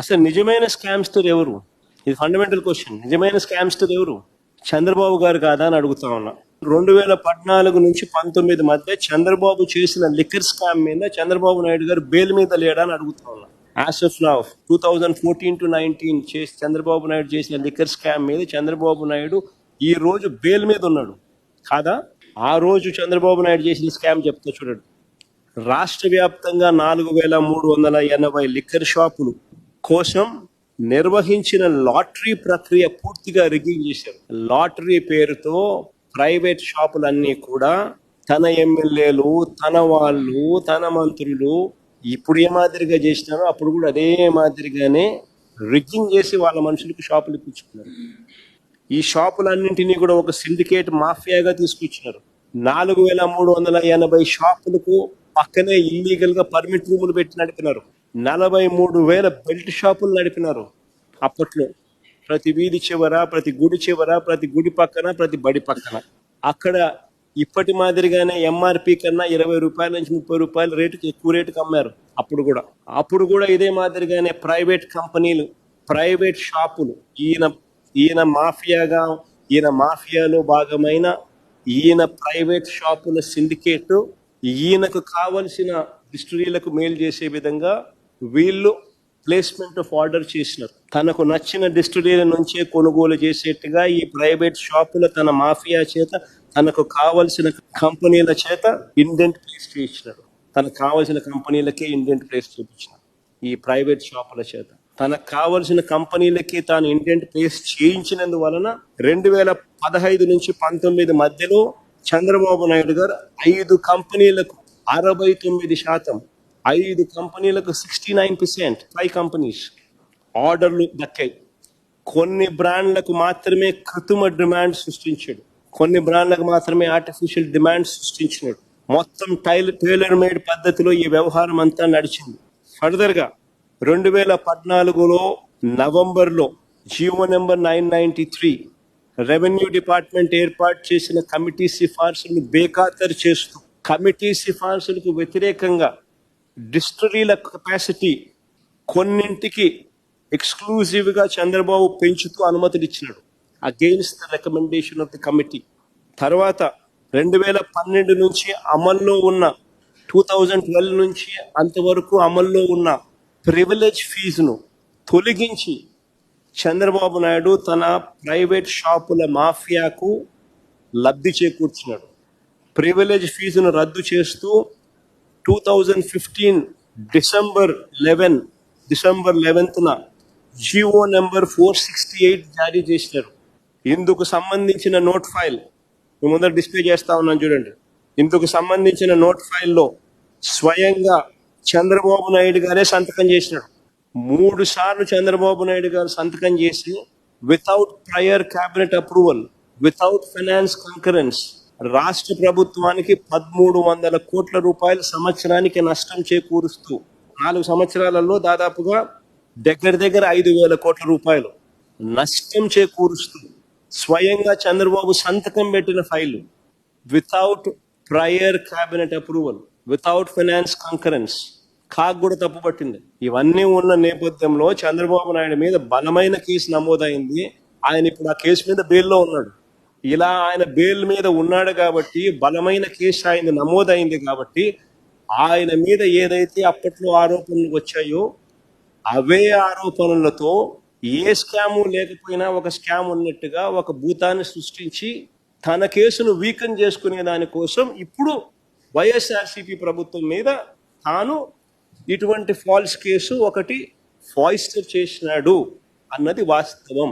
అసలు నిజమైన స్కామ్స్టర్ ఎవరు? ఇది ఫండమెంటల్ క్వశ్చన్ నిజమైన స్కామ్స్టర్ ఎవరు? చంద్రబాబు గారు కాదా అని అడుగుతా ఉన్నా. రెండు వేల పద్నాలుగు నుంచి పంతొమ్మిది మధ్య చంద్రబాబు చేసిన లిక్కర్ స్కామ్ మీద చంద్రబాబు నాయుడు గారు బెయిల్ మీద లేడా అని అడుగుతా ఉన్నా. As of now two thousand fourteen to nineteen చేసి చంద్రబాబు నాయుడు చేసిన లిక్కర్ స్కామ్ మీద చంద్రబాబు నాయుడు ఈ రోజు బెయిల్ మీద ఉన్నాడు. కాదా? ఆ రోజు చంద్రబాబు నాయుడు చేసిన స్కామ్ చెప్తా చూడండి. రాష్ట్ర వ్యాప్తంగా నాలుగు వేల మూడు వందల ఎనభై లిక్కర్ షాపులు కోసం నిర్వహించిన లాటరీ ప్రక్రియ పూర్తిగా రిగ్గింగ్ చేశారు. లాటరీ పేరుతో ప్రైవేట్ షాపులన్నీ కూడా తన ఎమ్మెల్యేలు తన వాళ్ళు తన మంత్రులు ఇప్పుడు ఏ మాదిరిగా చేసినారో అప్పుడు కూడా అదే మాదిరిగానే రిగ్గింగ్ చేసి వాళ్ళ మనుషులకు షాపులు ఇప్పించుకున్నారు. ఈ షాపులన్నింటినీ కూడా ఒక సిండికేట్ మాఫియాగా తీసుకొచ్చినారు. నాలుగు వేల మూడు వందల ఎనభై షాపులకు పక్కనే ఇల్లీగల్గా పర్మిట్ రూములు పెట్టి నడిపినారు. నలభై మూడు వేల బెల్ట్ షాపులు నడిపినారు. అప్పట్లో ప్రతి వీధి చివర ప్రతి గుడి చివర ప్రతి గుడి పక్కన ప్రతి బడి పక్కన. అక్కడ ఇప్పటి మాదిరిగానే ఎంఆర్పి కన్నా ఇరవై రూపాయల నుంచి ముప్పై రూపాయల రేటుకి ఎక్కువ రేటుకి అమ్మారు అప్పుడు కూడా. అప్పుడు కూడా ఇదే మాదిరిగానే ప్రైవేట్ కంపెనీలు ప్రైవేట్ షాపులు ఈయన ఈయన మాఫియాగా ఈయన మాఫియాలో భాగమైన ఈయన ప్రైవేట్ షాపుల సిండికేట్ ఈయనకు కావలసిన డిస్టరీలకు మేలు చేసే విధంగా వీళ్ళు ప్లేస్మెంట్ ఆఫ్ ఆర్డర్ చేసినారు. తనకు నచ్చిన డిస్టరీల నుంచే కొనుగోలు చేసేట్టుగా ఈ ప్రైవేట్ షాపుల తన మాఫియా చేత తనకు కావలసిన కంపెనీల చేత ఇండెంట్ ప్లేస్ చేయించినారు. తనకు కావలసిన కంపెనీలకే ఇండెంట్ ప్లేస్ చూపించినారు. ఈ ప్రైవేట్ షాపుల చేత. తనకు కావలసిన కంపెనీలకి తాను ఇండెంట్ ప్లేస్ చేయించినందువలన రెండు వేల పదహైదు నుంచి పంతొమ్మిది మధ్యలో చంద్రబాబు నాయుడు గారు ఐదు కంపెనీలకు అరవై తొమ్మిది శాతం ఐదు కంపెనీలకు sixty nine percent five companies ఆర్డర్లు దక్కాయి. కొన్ని బ్రాండ్లకు మాత్రమే కృత్రిమ డిమాండ్ సృష్టించాడు. కొన్ని బ్రాండ్లకు మాత్రమే ఆర్టిఫిషియల్ డిమాండ్ సృష్టించినాడు. మొత్తం టైలర్ టైలర్ మేడ్ పద్ధతిలో ఈ వ్యవహారం అంతా నడిచింది. ఫర్దర్గా రెండు వేల పద్నాలుగులో నవంబర్లో GO number nine ninety three revenue department ఏర్పాటు చేసిన కమిటీ సిఫార్సులను బేఖాతరు చేస్తూ కమిటీ సిఫార్సులకు వ్యతిరేకంగా డిస్టరీల కెపాసిటీ కొన్నింటికి ఎక్స్క్లూజివ్గా చంద్రబాబు పెంచుతూ అనుమతులు ఇచ్చినాడు. Against the recommendation of the committee తర్వాత రెండు వేల పన్నెండు నుంచి అమల్లో ఉన్న టూ థౌజండ్ ట్వెల్వ్ నుంచి అంతవరకు అమల్లో ఉన్న ప్రివిలేజ్ ఫీజును తొలగించి చంద్రబాబు నాయుడు తన ప్రైవేట్ షాపుల మాఫియాకు లబ్ధి చేకూర్చినాడు. ప్రివిలేజ్ ఫీజును రద్దు చేస్తూ two thousand fifteen December eleven December లెవెన్త్న GO number four sixty eight జారీ చేసినారు. ఇందుకు సంబంధించిన నోట్ ఫైల్ మీ ముందర డిస్ప్లే చేస్తా ఉన్నాను చూడండి. ఇందుకు సంబంధించిన నోట్ ఫైల్లో స్వయంగా చంద్రబాబు నాయుడు గారే సంతకం చేసినాడు. మూడు సార్లు చంద్రబాబు నాయుడు గారు సంతకం చేసి without prior cabinet approval without finance concurrence రాష్ట్ర ప్రభుత్వానికి పదమూడు వందల కోట్ల రూపాయలు సంవత్సరానికి నష్టం చేకూరుస్తూ నాలుగు సంవత్సరాలలో దాదాపుగా దగ్గర దగ్గర ఐదు వేల కోట్ల రూపాయలు నష్టం చేకూరుస్తూ స్వయంగా చంద్రబాబు సంతకం పెట్టిన file without prior cabinet approval without finance concurrence కాక్ కూడా తప్పు పట్టింది ఇవన్నీ ఉన్న నేపథ్యంలో చంద్రబాబు నాయుడు మీద బలమైన కేసు నమోదైంది. ఆయన ఇప్పుడు ఆ కేసు మీద బెయిల్లో ఉన్నాడు. ఇలా ఆయన బెయిల్ మీద ఉన్నాడు కాబట్టి బలమైన కేసు ఆయన నమోదైంది కాబట్టి ఆయన మీద ఏదైతే అప్పట్లో ఆరోపణలు వచ్చాయో అవే ఆరోపణలతో ఏ స్కాము లేకపోయినా ఒక స్కామ్ ఉన్నట్టుగా ఒక భూతాన్ని సృష్టించి తన కేసును వీకన్ చేసుకునే దానికోసం ఇప్పుడు వైఎస్ఆర్సీపీ ప్రభుత్వం మీద తాను ఇటువంటి ఫాల్స్ కేసు ఒకటి ఫాయిస్టర్ చేసినాడు అన్నది వాస్తవం.